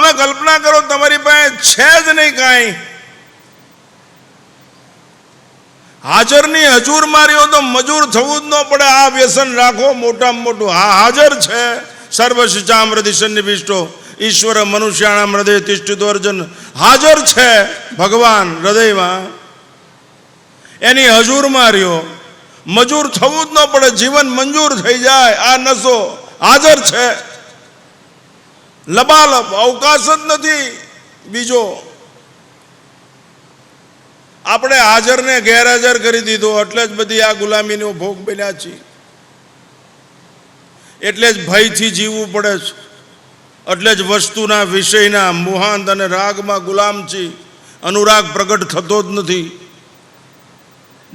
તમે કલ્પના કરો તમારી પાસે છે જ નહીં કાંઈ. હાજરની હજુર માર્યો તો મજૂર થવું જ ન પડે. આ વ્યસન રાખો, મોટામાં મોટું. હા, હાજર છે. સર્વશિચામ હૃદય સન્નિવિષ્ટો ઈશ્વર મનુષ્યાણામ હૃદય તિષ્ઠિત અર્જુન હાજર છે ભગવાન હૃદયમાં. એની હજુર માર્યો મજૂર થવું જ ન પડે. જીવન મંજૂર થઈ જાય. આ નસો. હાજર છે. લબાલબ, અવકાશ જ નથી. બીજો, આપણે હાજરને ગેરહાજર કરી દીધો, એટલે જ બધી આ ગુલામીનો ભોગ બન્યા છીએ. એટલે જ ભયથી જીવવું પડે છે. એટલે જ વસ્તુના વિષયના મોહાંત અને રાગમાં ગુલામ છીએ. અનુરાગ પ્રગટ થતો જ નથી.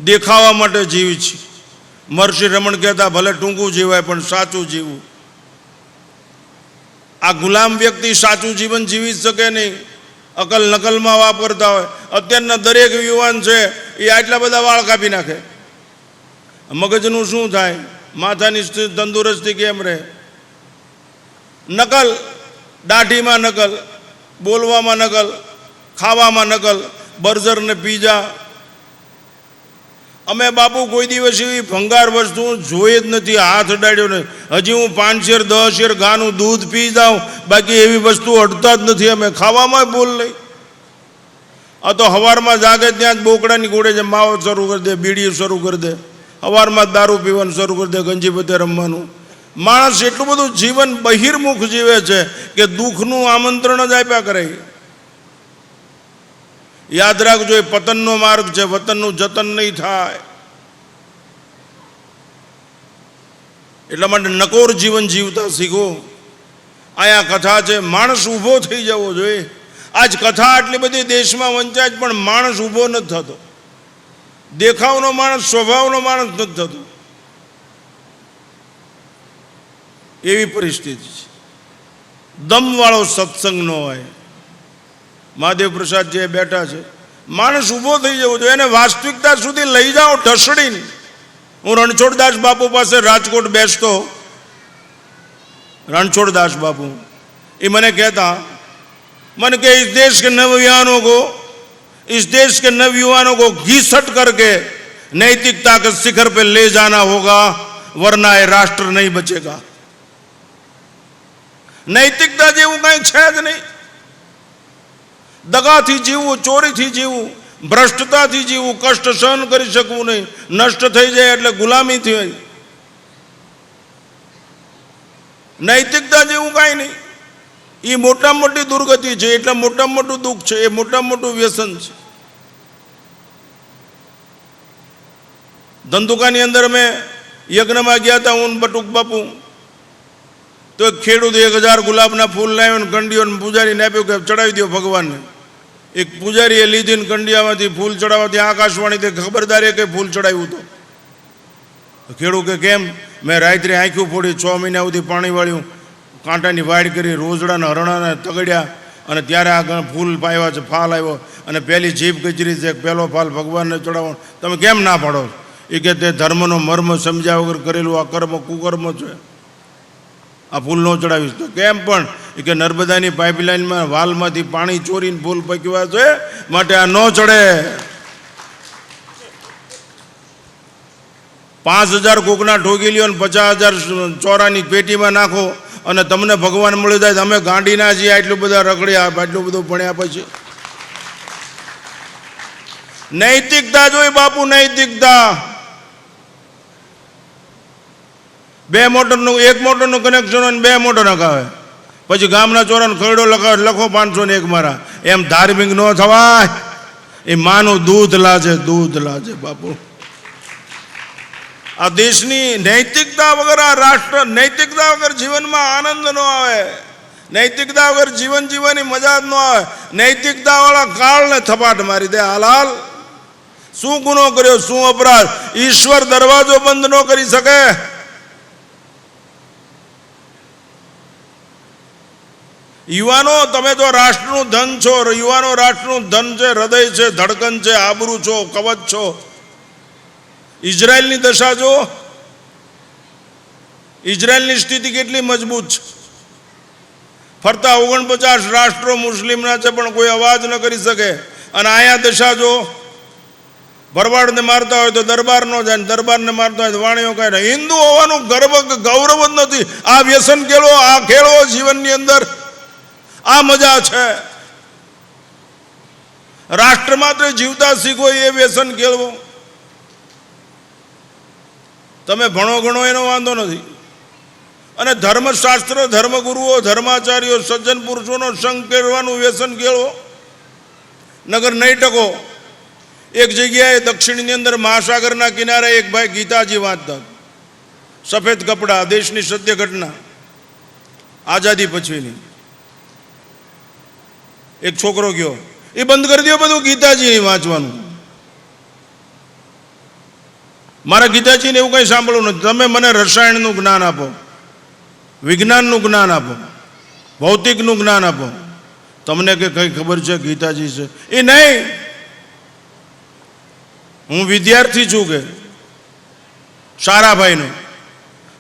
દેખાવા માટે જીવી છે મહર્ષિ રમણ કહેતા, ભલે ટૂંકું જીવાય, પણ સાચું જીવવું. આ ગુલામ વ્યક્તિ સાચું જીવન જીવી શકે નહીં. અકલ નકલમાં વાપરતા હોય. અત્યારના દરેક યુવાન છે, એ આટલા બધા વાળ કાપી નાખે. મગજનું શું થાય? માથાની તંદુરસ્તી કેમ રહે? નકલ, દાઢીમાં નકલ, બોલવામાં નકલ, ખાવામાં નકલ બર્ઝર ને પીઝા અમે બાપુ કોઈ દિવસ એવી ભંગાર વસ્તુ જોઈ જ નથી, હાથ અડાડ્યો ને હજી હું પાંચ શેર, દસ શેર ગાનું દૂધ પી જાઉં, બાકી એવી વસ્તુ અડતા જ નથી. અમે ખાવામાં ભૂલ નહીં. આ તો હવારમાં જાગે ત્યાં જ બોકડાની ગોળે જે માવો શરૂ કરી દે બીડી શરૂ કરી દે. હવારમાં દારૂ પીવાનું શરૂ કરી દે, ગંજી પતે રમવાનું. માણસ એટલું બધું જીવન બહિર્મુખ જીવે છે કે દુઃખનું આમંત્રણ જ આપ્યા કરે. યાદ રાખજો, એ પતનનો માર્ગ છે, વતનનું જતન નહીં થાય. એટલા માટે નકોર જીવન જીવતા શીખો. અહીંયા કથા છે, માણસ ઊભો થઈ જવો જોઈએ. આજ કથા આટલી બધી દેશમાં વંચાય પણ માણસ ઊભો નથી થતો. દેખાવનો માણસ, સ્વભાવનો માણસ નથી થતો. એવી પરિસ્થિતિ છે. દમવાળો સત્સંગ ન હોય. મહાદેવ પ્રસાદ જે બેઠા છે માણસ ઊભો થઈ જવો જોઈએ એને વાસ્તવિકતા સુધી લઈ જાઓ ઢસડીને હું રણછોડદાસ બાપુ પાસે રાજકોટ બેસતો रणछोड़दास बाबू ये मैंने कहता मन के इस देश के नवयुवानों को इस देश के नवयुवानों को घीसट करके नैतिकता के शिखर पे ले जाना होगा वरना ये राष्ट्र नहीं बचेगा નૈતિકતા જેવું કંઈ છે જ નહીં દગાથી જીવવું, ચોરીથી જીવવું, ભ્રષ્ટતાથી જીવવું, કષ્ટ સહન કરી શકવું નહીં, નષ્ટ થઈ જાય એટલે ગુલામી થઈ નૈતિકતા જેવું કાંઈ નહીં. એ મોટામાં મોટી દુર્ગતિ છે, એટલે મોટામાં મોટું દુઃખ છે, એ મોટામાં મોટું વ્યસન છે. ધંધુકાની અંદર અમે યજ્ઞમાં ગયા હતા હું ને બટુક બાપુ. તો એક ખેડૂત એક હજાર ગુલાબના ફૂલ લાવ્યો ને કંડીઓને પૂજારીને આપ્યું કે ચડાવી દો ભગવાનને. એક પૂજારીએ લીધી ને કંડિયામાંથી ફૂલ ચડાવવાથી આકાશવાણીથી ખબરદારી કે ફૂલ ચડાવ્યું હતું? ખેડૂત કે, કેમ? મેં રાત્રે આંખ્યું ફોડી, છ મહિના સુધી પાણી વાળ્યું. કાંટાની વાડ કરી રોજડાના હરણાને તગડ્યા અને ત્યારે આ ફૂલ પાવ્યા છે, ફાલ આવ્યો. અને પહેલી જીભ કચરી છે પહેલો ફાલ ભગવાનને ચડાવો. તમે કેમ ના પાડો એ કે, તે ધર્મનો મર્મ સમજ્યા વગર કરેલું આ કર્મ કુકર્મ છે. આ ફૂલ ન ચડાવીશ. તો કેમ પણ? કે નર્મદાની પાઇપલાઇનમાં વાલમાંથી પાણી ચોરીને ફૂલ પકવા છે, માટે આ ન ચડે. પાંચ હજાર કોકના ઠોકી લ્યો અને પચાસ હજાર ચોરાની પેટીમાં નાખો અને તમને ભગવાન મળી જાય અમે ગાંડીના છીએ, આટલું બધા રખડ્યા, આટલું બધું ભણ્યા પછી. નૈતિકતા જોઈ બાપુ, નૈતિકતા. બે મોટરનું, એક મોટરનું કનેક્શન હોય ને બે મોટર નખાવે પછી ગામના ચોરાને ખરડો લખાવે લખો પાંચસો ને એક મારા. એમ ધાર્મિક ન થવાય. એ માનું દૂધ લાજે દૂધ લાજે, બાપુ. આ દેશની નૈતિકતા વગર, આ રાષ્ટ્ર નૈતિકતા વગર જીવનમાં આનંદ ન આવે. નૈતિકતા વગર જીવન જીવવાની મજા જ ન આવે. નૈતિકતા વાળા કાળને થપાટ મારી દે, હાલાલ. હાલ શું ગુનો કર્યો, શું અપરાધ? ઈશ્વર દરવાજો બંધ ન કરી શકે. યુવાનો, તમે તો રાષ્ટ્રનું ધન છો, યુવાનો રાષ્ટ્રનું ધન છે, હૃદય છે, ધડકન છે, આબરૂ છો, કવચ છો. ઇઝરાયલની દશા જો ઇઝરાયલની સ્થિતિ કેટલી મજબૂત છે. ફરતા ઓગણપચાસ રાષ્ટ્રો મુસ્લિમના છે, પણ કોઈ અવાજ ન કરી શકે. અને આયા દશા જો ભરવાડને મારતા હોય તો દરબાર ન જાય દરબારને મારતા હોય તો વાણીઓ ને હિન્દુ હોવાનું ગર્વ ગૌરવ જ નથી. આ વ્યસન કેળો આ ખેળો જીવનની અંદર. આ મજા છે. રાષ્ટ્ર માત્ર જીવતા શીખો એ વ્યસન કેળવો? તમે ભણો ગણો એનો વાંધો નથી. અને ધર્મશાસ્ત્ર, ધર્મગુરુઓ, ધર્માચાર્યો, સજ્જન પુરુષોનો સંગ કેળવાનું વ્યસન કેળવો? નગર નહીં ટકો. એક જગ્યાએ દક્ષિણની અંદર મહાસાગરના કિનારે એક ભાઈ ગીતાજી વાંચતા સફેદ કપડાં, દેશની સત્ય ઘટના. આઝાદી પછીની. એક છોકરો ગયો. એ બંધ કરી દો બધું ગીતાજી વાંચવાનું. મારા ગીતાજીને એવું કંઈ સાંભળવું નથી. તમે મને રસાયણનું જ્ઞાન આપો. વિજ્ઞાનનું જ્ઞાન આપો. ભૌતિકનું જ્ઞાન આપો. તમને કે કંઈ ખબર છે ગીતાજી છે? એ નહીં. હું વિદ્યાર્થી છું કે સારાભાઈનો.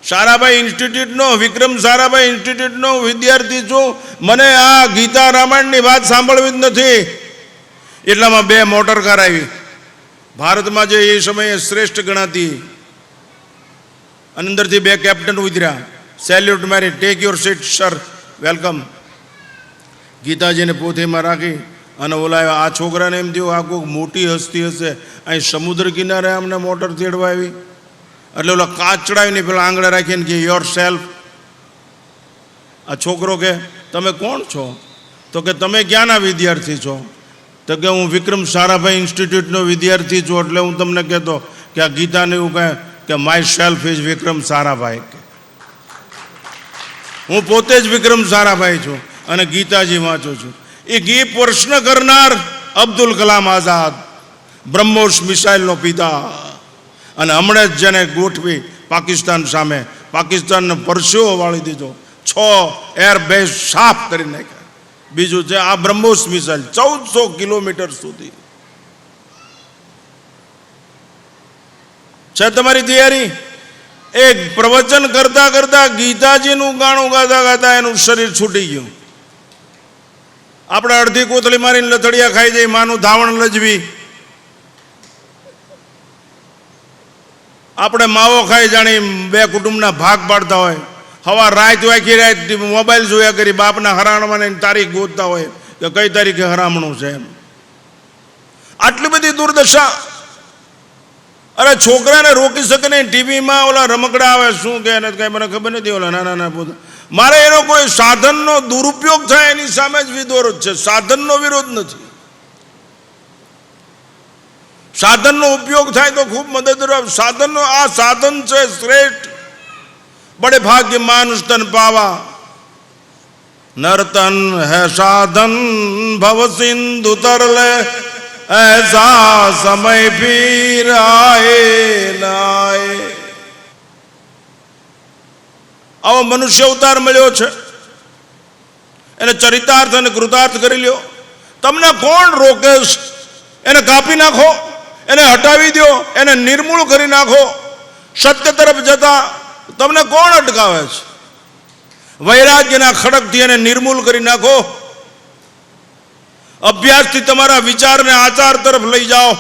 સારાભાઈ ઇન્સ્ટિટ્યૂટનો, વિક્રમ સારાભાઈ ઇન્સ્ટિટ્યૂટનો વિદ્યાર્થી છું. મને આ ગીતા રામાયણની વાત સાંભળવી જ નથી. એટલામાં બે મોટર કાર આવી. ભારતમાં જે એ સમયે શ્રેષ્ઠ ગણાતી અંદરથી બે કેપ્ટન ઉતર્યા. સેલ્યુટ મારી take your seat sir welcome ગીતાજીને પોથીમાં રાખી અને ઓલા આ છોકરાને એમ થયું, આ કોઈક મોટી હસ્તી હશે. અહીં સમુદ્ર કિનારે અમને મોટર તેડવા આવી. એટલે ઓલા કાચ ચડાવીને પેલા આંગળે રાખીને કે યોર સેલ્ફ આ છોકરો કે, તમે કોણ છો? તો કે, તમે ક્યાંના વિદ્યાર્થી છો? તો કે, હું વિક્રમ સારાભાઈ ઇન્સ્ટિટ્યૂટનો વિદ્યાર્થી છું, એટલે હું તમને કહેતો કે આ ગીતાને એવું કહે કે myself is Vikram Sarabhai. હું પોતે જ વિક્રમ સારાભાઈ છું અને ગીતાજી વાંચું છું. એ ગી પ્રશ્ન કરનાર અબ્દુલ કલામ આઝાદ, બ્રહ્મોસ મિસાઇલનો પિતા. અને હમણાં જ જેને ગોઠવી પાકિસ્તાન સામે, પાકિસ્તાનને પરસેવો વાળી દીધો. છ એર બેઝ સાફ કરી નાખ્યા. બીજું છે આ બ્રહ્મોસ મિસાઇલ, ચૌદસો કિલોમીટર સુધી. છે તમારી તૈયારી? એક પ્રવચન કરતા કરતા ગીતાજીનું ગાણું ગાતા ગાતા એનું શરીર છૂટી ગયું. આપણે અડધી કોથળી મારીને લથડિયા ખાઈ જઈ, માનું ધાવણ લજવી. આપણે માવો ખાઈ જાણી બે કુટુંબના ભાગ પાડતા હોય. હવા રાત વાંખી રાત મોબાઈલ જોયા કરી બાપના હરાણવાની તારીખ ગોતતા હોય. કે કઈ તારીખે હરામણું છે એમ? આટલી બધી દુર્દશા. અરે છોકરાને રોકી શકે નહીં. ટીવીમાં ઓલા રમકડા આવે, શું કે એને કઈ મને ખબર નથી. ઓલા નાના નાના પોતા. મારે એનો કોઈ સાધનનો દુરુપયોગ થાય એની સામે જ વિરોધ છે. સાધનનો વિરોધ નથી. સાધનનો ઉપયોગ થાય તો ખૂબ મદદરૂપ સાધનનો આ સાધન છે શ્રેષ્ઠ. બડે ભાગ્યમાન તન પાવા. નર્તન હે સાધન, ભવ સિંધુ તરલે. એસા સમય ફીર આયે નાય. આવો મનુષ્ય ઉતાર મળ્યો છે. એને ચરિતાર્થ અને કૃતાર્થ કરી લ્યો. તમને કોણ રોકે એને કાપી નાખો. એને હટાવી દો એને નિર્મૂળ કરી નાખો. સત્ય તરફ જતા તમને કોણ અટકાવે છે? વૈરાગ્યના ખડકથી એને નિર્મૂળ કરી નાખો. અભ્યાસથી તમારા વિચારને આચાર તરફ લઈ જાઓ.